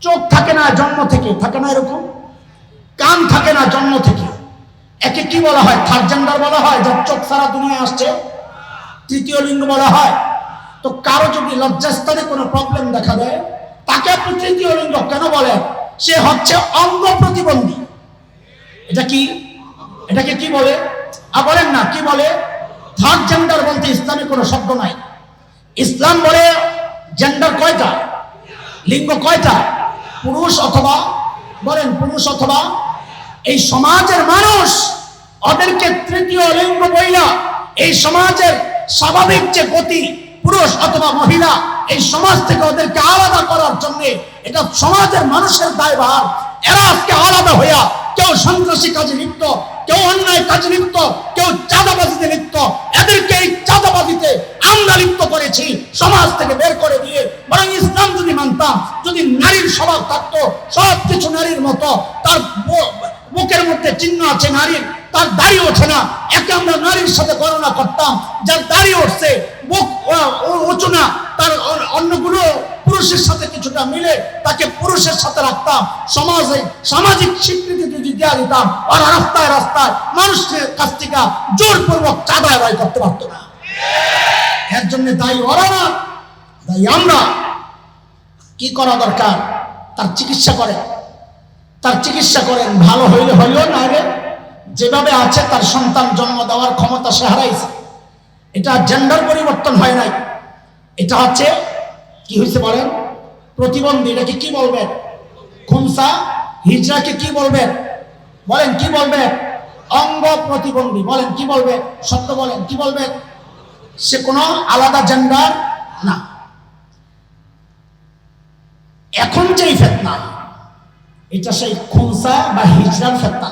চোখ থাকে না, জন্ম থেকে, থাকে না এরকম? কান থাকে না, জন্ম থেকে। একে কি বলা হয়? থার্ড জেন্ডার বলা হয়? যার চোখ সারা দুনিয়ায় আসছে। তৃতীয় লিঙ্গ বলা হয়। তো কারও যদি লজ্জাস্থানে কোনো প্রবলেম দেখা দেয়, তাকে আপনি তৃতীয় লিঙ্গ কেন বলেন? সে হচ্ছে অঙ্গ প্রতিবন্ধী। এটা কি? এটাকে কি বলে? আর বলেন না, কি বলে? থার্ড জেন্ডার বলতে ইসলামে কোনো শব্দ নাই। ইসলাম বলে জেন্ডার কয়টা? লিঙ্গ কয়টা? পুরুষ অথবা, বলেন পুরুষ অথবা, এই সমাজের মানুষ ওদেরকে তৃতীয় লিঙ্গ বইলা, এই সমাজের স্বাভাবিক যে গতি, পুরুষ অথবা মহিলা, এই সমাজ থেকে ওদেরকে আলাদা করার জন্য এটা সমাজের মানুষের দায়ভার। এরা আজকে আলাদা হইয়া কেউ সন্ত্রাসী কাজে লিপ্ত, কেউ অন্যায় কাজে লিপ্ত লিপ্ত করেছি, সমাজ থেকে বের করে দিয়ে, বরং ইসলাম যদি মানতাম, যদি নারীর স্বভাব থাকতো সব কিছু নারীর মতো, তার বুকের মধ্যে চিহ্ন আছে নারীর, তার দাড়ি ওঠে না। একে আমরা নারীর সাথে গণনা করতাম, যার দাড়ি উঠছে বুক উঁচু না, তার অন্যগুলো পুরুষের সাথে কিছুটা মিলে, তাকে পুরুষের সাথে রাখতাম। সমাজে সামাজিক স্বীকৃতি যদি দেওয়া দিতাম, আর রাস্তায় রাস্তায় মানুষের কাছ থেকে জোরপূর্বক চাঁদা আদায় করতে পারতো না। এর জন্য দায়ী ওরা না, দায়ী আমরা। কি করা দরকার? তার চিকিৎসা করে তার চিকিৎসা করেন, ভালো হইলে হইলেও না হলে যেভাবে আছে তার সন্তান জন্ম দেওয়ার ক্ষমতা সে হারাইছে। এটা জেন্ডার পরিবর্তন হয় নাই। এটা হচ্ছে, কি হয়েছে বলেন? প্রতিবন্ধী, এটাকে কি বলবেন? খুমসা হিজড়াকে কি বলবেন? বলেন, কি বলবেন? অঙ্গ প্রতিবন্ধী, বলেন, কি বলবেন? শব্দ বলেন, কি বলবেন? সে কোনো আলাদা জেন্ডার না। এখন যেই ফেতনা এটা সেই খুনসা বা হিজরার ফেতনা